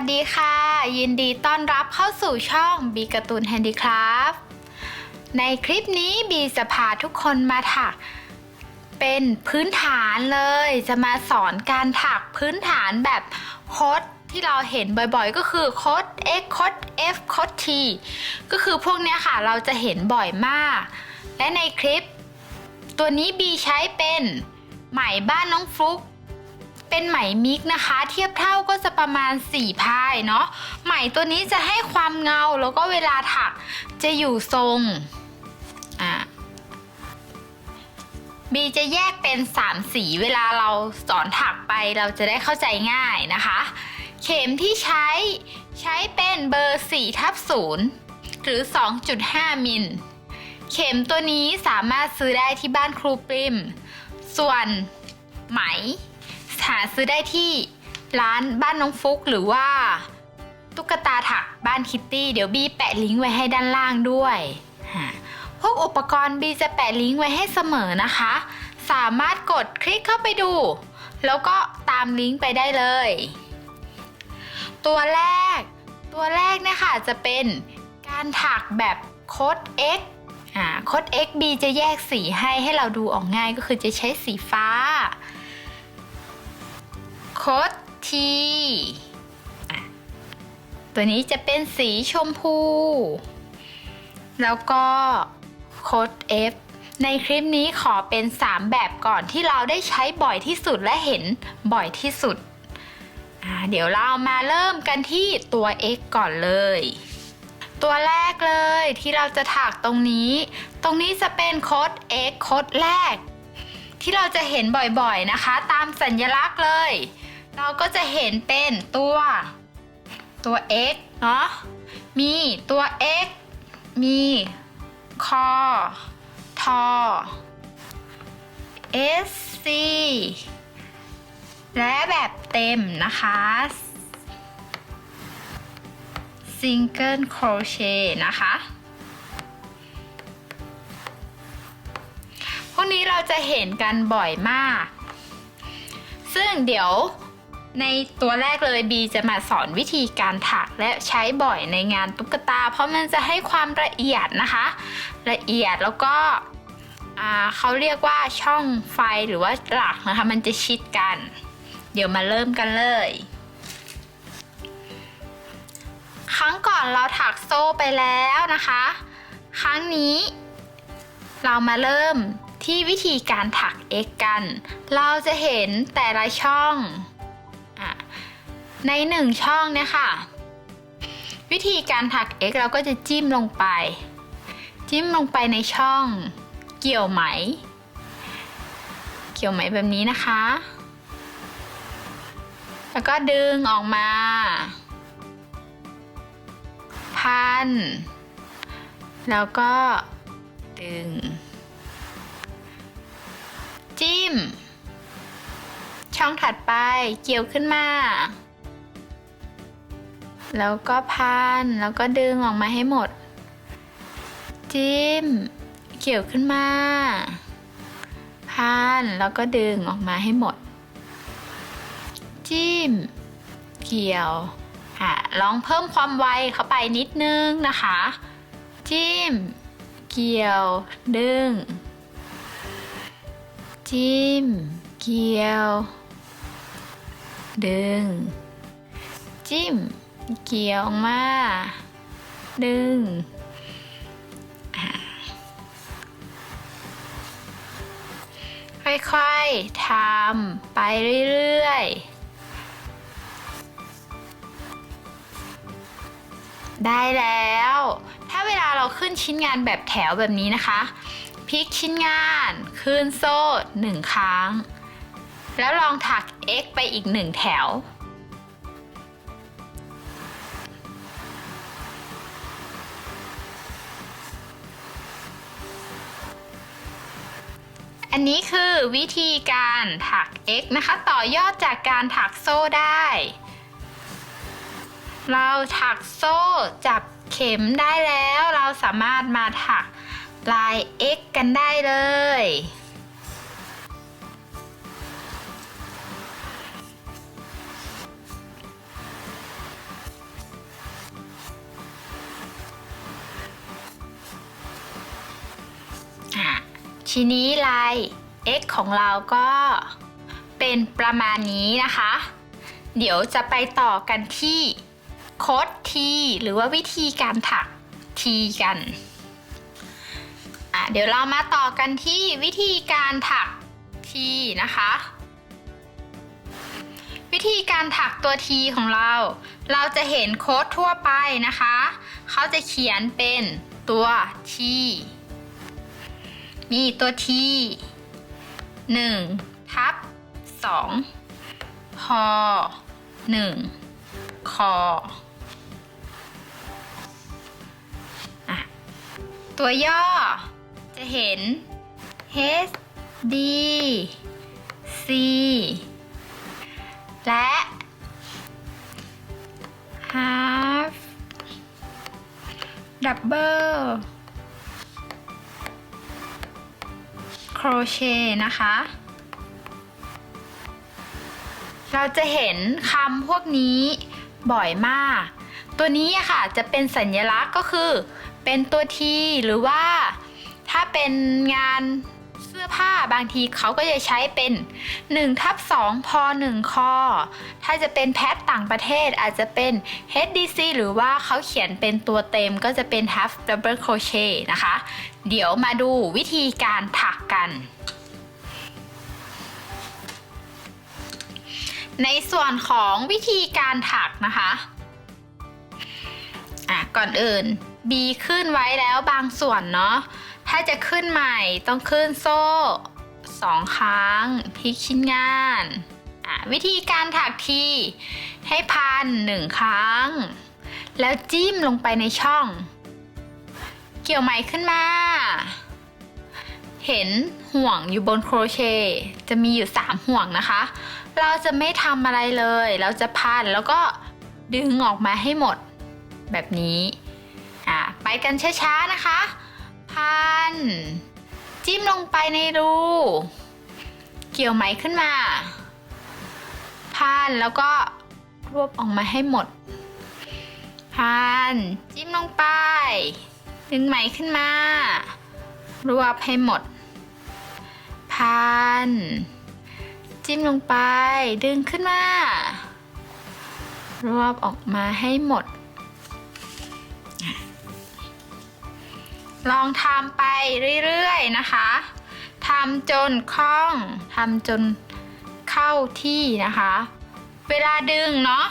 วัสดีค่ะ ยินดีต้อนรับเข้าสู่ช่องบีการ์ตูนแฮนดี้คราฟในคลิปนี้บีจะพาทุกคนมาถัก เป็นพื้นฐานเลย จะมาสอนการถักพื้นฐานแบบโคดที่เราเห็นบ่อยๆ ก็คือโคด x โคด f โคด t ก็คือพวกเนี้ยค่ะเราจะเห็นบ่อยมาก และในคลิป ตัวนี้บีใช้เป็นไหมบ้านน้องฟลุ๊ก เป็นไหมมิกนะคะ เทียบเท่าก็จะประมาณ4พายเนาะไหมตัวนี้จะให้ความเงาแล้วก็เวลาถักจะอยู่ทรงอะบีจะแยกเป็น 3 สีเวลาเราสอนถักไปเราจะได้เข้าใจง่ายนะคะ เข็มที่ใช้ใช้เป็นเบอร์4ทับ0หรือ 2.5 มิล เข็มตัวนี้สามารถซื้อได้ที่บ้านครูปริม ส่วนไหม หาซื้อได้ที่ร้านบ้านน้องฟุกหรือว่า ตุ๊กตาถักบ้านคิตตี้เดี๋ยวบีแปะลิงก์ไว้ให้ด้านล่างด้วยฮะพวกอุปกรณ์บีจะแปะลิงก์ไว้ให้เสมอนะคะ สามารถกดคลิกเข้าไปดู แล้วก็ตามลิงก์ไปได้เลย ตัวแรก ตัวแรกเนี่ยค่ะจะเป็นการถักแบบโค้ด X อ่าโค้ด X B จะแยกสีให้ให้เราดูออกง่ายก็คือจะใช้สีฟ้า ด T อะตัวนี้จะเป็นสีชมพู แล้วก็โค้ด F ในคลิปนี้ขอเป็น 3 แบบก่อนที่เราได้ใช้บ่อยที่สุดและเห็นบ่อยที่สุด เดี๋ยวเรามาเริ่มกันที่ตัว x ก่อนเลย ตัวแรกเลยที่เราจะถักตรงนี้ ตรงนี้จะเป็นโค้ด x โค้ดแรก ที่เราจะเห็นบ่อยๆนะคะ ตามสัญลักษณ์เลย เราก็จะเห็นเป็นตัวตัว x เนาะ มีตัว x มีคอทอ s c และแบบเต็มนะคะ Single Crochet นะคะ พวกนี้เราจะเห็นกันบ่อยมาก ซึ่งเดี๋ยว ในตัวแรกเลยบีจะมาสอนวิธีการถักและใช้บ่อยในงานตุ๊กตา เพราะมันจะให้ความละเอียดนะคะ ละเอียดแล้วก็เขาเรียกว่าช่องไฟหรือว่าหลักนะคะ มันจะชิดกัน เดี๋ยวมาเริ่มกันเลย ครั้งก่อนเราถักโซ่ไปแล้วนะคะ ครั้งนี้ เรามาเริ่มที่วิธีการถัก X กัน เราจะเห็นแต่ละช่อง ในหนึ่งช่องเนี่ยค่ะ วิธีการถัก X เราก็จะจิ้มลงไป จิ้มลงไปในช่อง เกี่ยวไหม เกี่ยวไหมแบบนี้นะคะ แล้วก็ดึงออกมา พัน แล้วก็ดึง จิ้ม ช่องถัดไปเกี่ยวขึ้นมา แล้วก็พัน แล้วก็ดึงออกมาให้หมด จิ้ม เกี่ยวขึ้นมา พัน แล้วก็ดึงออกมาให้หมด จิ้ม เกี่ยวอะลองเพิ่มความไวเข้าไปนิดนึงนะคะ จิ้ม เกี่ยว ดึง จิ้ม เกี่ยว ดึง จิ้ม เกี่ยวมา ดึง ค่อยๆทำไปเรื่อยๆ ได้แล้ว ถ้าเวลาเราขึ้นชิ้นงานแบบแถวแบบนี้นะคะพลิกชิ้นงานขึ้นโซ่หนึ่งครั้ง แล้วลองถัก x ไปอีกหนึ่งแถว อันนี้คือวิธีการถัก x นะคะ ต่อยอดจากการถักโซ่ได้ เราถักโซ่จับเข็มได้แล้ว เราสามารถมาถักลาย x กันได้เลยอะ ทีนี้ลาย x ของเราก็เป็นประมาณนี้นะคะ เดี๋ยวจะไปต่อกันที่โค้ด t หรือว่าวิธีการถัก t กันเดี๋ยวเรามาต่อกันที่วิธีการถัก t นะคะ วิธีการถักตัว t ของเรา เราจะเห็นโค้ดทั่วไปนะคะ เขาจะเขียนเป็นตัว t มีตัว t 1ทับ2พอ1คออะตัวย่อจะเห็น H D C และ half double crochet นะคะ เราจะเห็นคำพวกนี้บ่อยมาก ตัวนี้ค่ะจะเป็นสัญลักษณ์ก็คือ เป็นตัวทีหรือว่าถ้าเป็นงานเสื้อผ้าบางทีเขาก็จะใช้เป็น1ทับ2พอ1คอ ถ้าจะเป็นแพทต่างประเทศอาจจะเป็น HDC หรือว่าเขาเขียนเป็นตัวเต็มก็จะเป็น half double crochet นะคะ เดี๋ยวมาดูวิธีการถักกัน ในส่วนของวิธีการถักนะคะอะก่อนอื่น B ขึ้นไว้แล้วบางส่วนเนาะ ถ้าจะขึ้นใหม่ต้องขึ้นโซ่สองครั้งพลิกชิ้นงานอะวิธีการถักทีให้พันหนึ่งครั้ง แล้วจิ้มลงไปในช่อง เกี่ยวไหมขึ้นมา เห็นห่วงอยู่บนโครเชต์จะมีอยู่ 3 ห่วงนะคะ เราจะไม่ทำอะไรเลย เราจะพันแล้วก็ดึงออกมาให้หมดแบบนี้อะไปกันช้าๆนะคะ พัน จิ้มลงไปในรู เกี่ยวไหมขึ้นมา พันแล้วก็รวบออกมาให้หมด พัน จิ้มลงไป ดึงไหมขึ้นมา รวบให้หมด พัน จิ้มลงไป ดึงขึ้นมา รวบออกมาให้หมด ลองทำไปเรื่อยๆนะคะทำจนคล่องทำจนเข้าที่นะคะ เวลาดึงเนาะ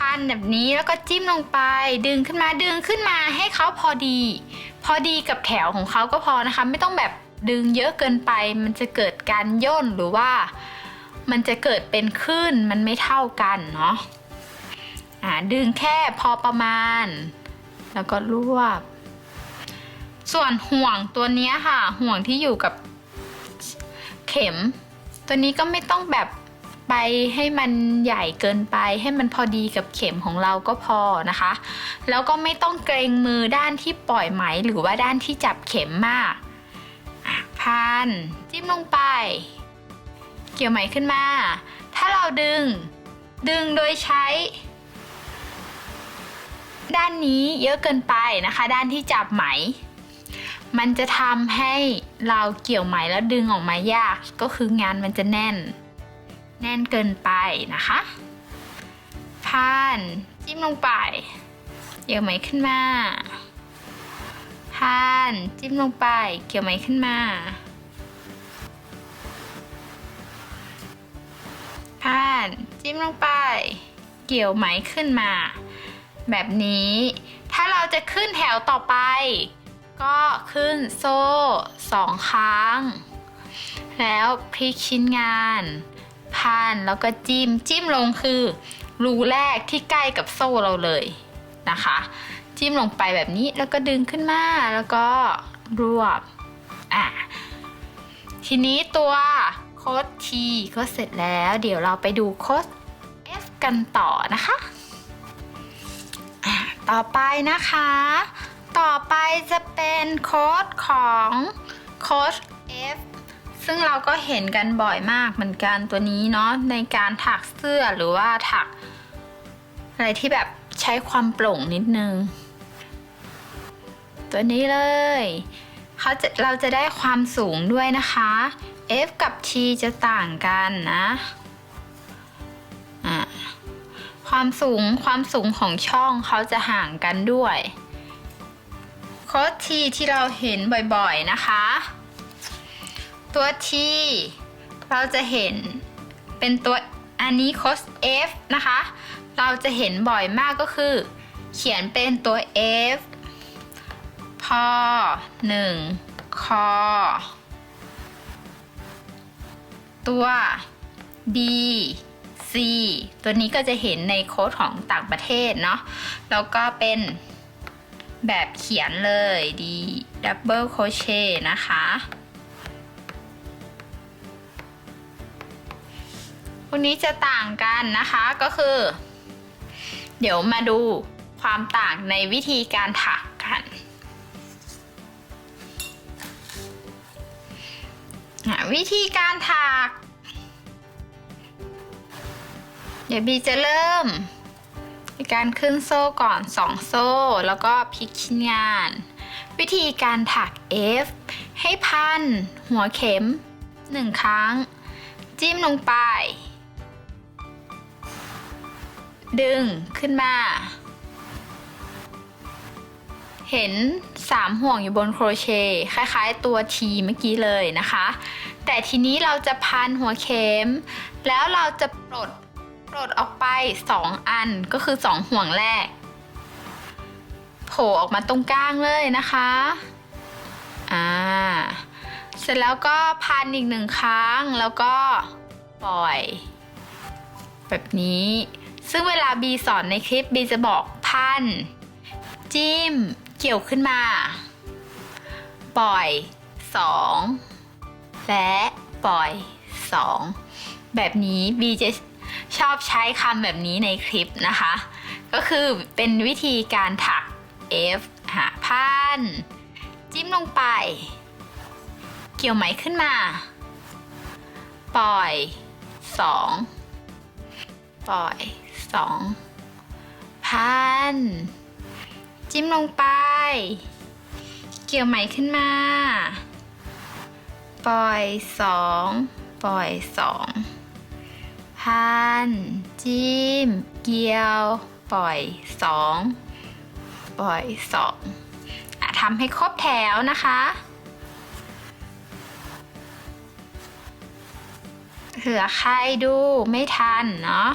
พันแบบนี้แล้วก็จิ้มลงไป ดึงขึ้นมาดึงขึ้นมาให้เขาพอดี พอดีกับแถวของเขาก็พอนะคะ ไม่ต้องแบบดึงเยอะเกินไป มันจะเกิดการย่นหรือว่า มันจะเกิดเป็นคลื่นมันไม่เท่ากันเนาะอ่าดึงแค่พอประมาณ แล้วก็รวบ ส่วนห่วงตัวนี้ค่ะ ห่วงที่อยู่กับเข็ม ตัวนี้ก็ไม่ต้องแบบ ไปให้มันใหญ่เกินไป ให้มันพอดีกับเข็มของเราก็พอนะคะ แล้วก็ไม่ต้องเกรงมือด้านที่ปล่อยไหมหรือว่าด้านที่จับเข็มมากพันจิ้มลงไป เกี่ยวไหมขึ้นมา ถ้าเราดึง ดึงโดยใช้ ด้านนี้เยอะเกินไปนะคะ ด้านที่จับไหมมันจะทำให้เราเกี่ยวไหมแล้วดึงออกมายากก็คืองานมันจะแน่น แน่นเกินไปนะคะพันจิ้มลงไปเกี่ยวไหมขึ้นมาพันจิ้มลงไปเกี่ยวไหมขึ้นมาพันจิ้มลงไป เกี่ยวไหมขึ้นมา แบบนี้ถ้าเราจะขึ้นแถวต่อไป ก็ขึ้นโซ่สองครั้ง แล้วพลิกชิ้นงาน พันแล้วก็จิ้มจิ้มลงคือรูแรกที่ใกล้กับโซ่เราเลยนะคะ จิ้มลงไปแบบนี้แล้วก็ดึงขึ้นมาแล้วก็รวบอะทีนี้ตัวโค้ด T ก็เสร็จแล้วเดี๋ยวเราไปดูโค้ด F กันต่อนะคะอะต่อไปนะคะ ต่อไปจะเป็นโค้ดของโค้ด F ซึ่งเราก็เห็นกันบ่อยมากเหมือนกันตัวนี้เนาะในการถักเสื้อหรือว่าถัก อะไรที่แบบใช้ความโปร่งนิดนึง ตัวนี้เลยเขาจะเราจะได้ความสูงด้วยนะคะ f กับ t จะต่างกันนะะความสูงความสูงของช่องเขาจะห่างกันด้วยโค้ด t ที่เราเห็นบ่อยๆนะคะ ตัว t เราจะเห็นเป็นตัวอันนี้ cos f นะคะ เราจะเห็นบ่อยมากก็คือ เขียนเป็นตัว f พอ1คอตัว b c ตัวนี้ก็จะเห็นในโค้ดของต่างประเทศเนาะ แล้วก็เป็นแบบเขียนเลย d double crochet นะคะ วกนี้จะต่างกันนะคะก็คือ เดี๋ยวมาดูความต่างในวิธีการถักกันวิธีการถัก เดี๋ยวบีจะเริ่มในการขึ้นโซ่ก่อน 2 โซ่ แล้วก็พลิกชิ้นงาน วิธีการถัก F ให้พัน หัวเข็ม 1 ครั้ง จิ้มลงไป ดึงขึ้นมา เห็น 3 ห่วงอยู่บนโครเชต์คล้ายๆตัว T เมื่อกี้เลยนะคะ แต่ทีนี้เราจะพันหัวเข็ม แล้วเราจะปลดปลดออกไป 2 อันก็คือ 2 ห่วงแรก โผล่ออกมาตรงกลางเลยนะคะอ่าเสร็จแล้วก็พันอีกหนึ่งครั้งแล้วก็ปล่อย แบบนี้ ซึ่งเวลาบีสอนในคลิปบีจะบอกพัน จิ้ม เกี่ยวขึ้นมา ปล่อย 2 และปล่อย 2 แบบนี้บีจะชอบใช้คำแบบนี้ในคลิปนะคะ ก็คือเป็นวิธีการถัก F หาพัน จิ้มลงไป เกี่ยวไหมขึ้นมา ปล่อย 2 ปล่อย 2พันจิ้มลงไป เกี่ยวไหมขึ้นมา ปล่อย2ปล่อย2พันจิ้ม เกี่ยว ปล่อย2ปล่อย2อะทำให้ครบแถวนะคะ เผื่อใครดูไม่ทันเนาะ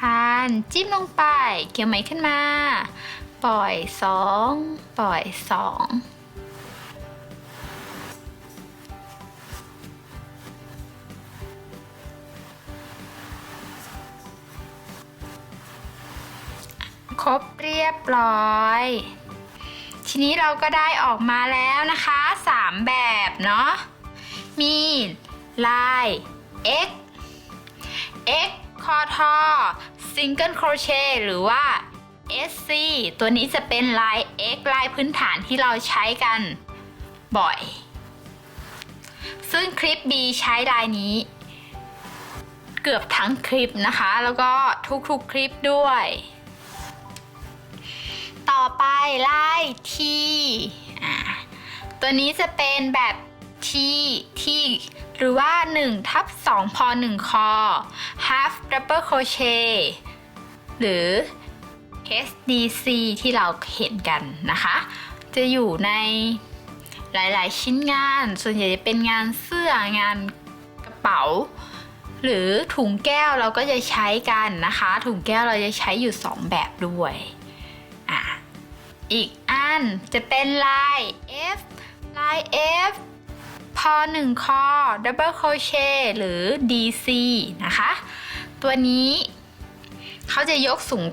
พันจิ้มลงไป เกี่ยวไหมขึ้นมา ปล่อยสองปล่อยสองครบเรียบร้อย ทีนี้เราก็ได้ออกมาแล้วนะคะ 3 แบบเนาะ มีลาย X X คอทอ Single Crochet หรือว่า SC ตัวนี้จะเป็นลาย X ลายพื้นฐานที่เราใช้กันบ่อย ซึ่งคลิป B ใช้ลายนี้ เกือบทั้งคลิปนะคะ แล้วก็ทุกๆคลิปด้วย ต่อไปลาย T ตัวนี้จะเป็นแบบ T T หรือว่า1ทับ2พอ1คอ half double crochet หรือ SDC ที่เราเห็นกันนะคะ จะอยู่ในหลาย ๆ ชิ้นงาน ส่วนใหญ่จะเป็นงานเสื้องานกระเป๋า หรือถุงแก้วเราก็จะใช้กันนะคะ ถุงแก้วเราจะใช้อยู่ 2 แบบด้วยอะอีกอันจะเป็นลาย F ลาย F พอ1คอ double crochet หรือ DC นะคะ ตัวนี้เขาจะยกสูง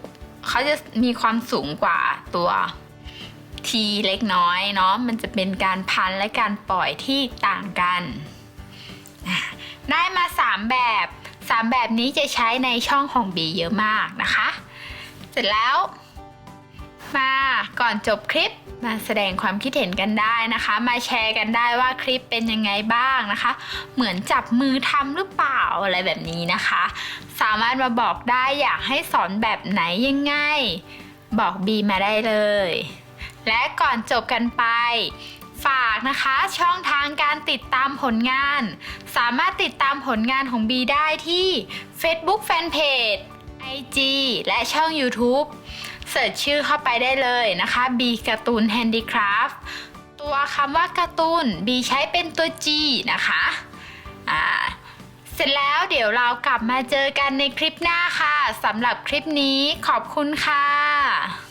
เขาจะมีความสูงกว่าตัว T เล็กน้อยเนาะ มันจะเป็นการพันและการปล่อยที่ต่างกัน ได้มา 3 แบบ 3 แบบนี้จะใช้ในช่องของ B เยอะมากนะคะ เสร็จแล้ว มาก่อนจบคลิปมาแสดงความคิดเห็นกันได้นะคะ มาแชร์กันได้ว่าคลิปเป็นยังไงบ้างนะคะ เหมือนจับมือทำหรือเปล่าอะไรแบบนี้นะคะ สามารถมาบอกได้อยากให้สอนแบบไหนยังไง บอกบีมาได้เลย และก่อนจบกันไป ฝากนะคะช่องทางการติดตามผลงาน สามารถติดตามผลงานของบีได้ที่ Facebook Fanpage IG และช่อง YouTube เสิร์ชชื่อเข้าไปได้เลยนะคะ B การ์ตูน Handicraft ตัวคำว่าการ์ตูน B ใช้เป็นตัว G นะคะอ่าเสร็จแล้วเดี๋ยวเรากลับมาเจอกันในคลิปหน้าค่ะสำหรับคลิปนี้ขอบคุณค่ะ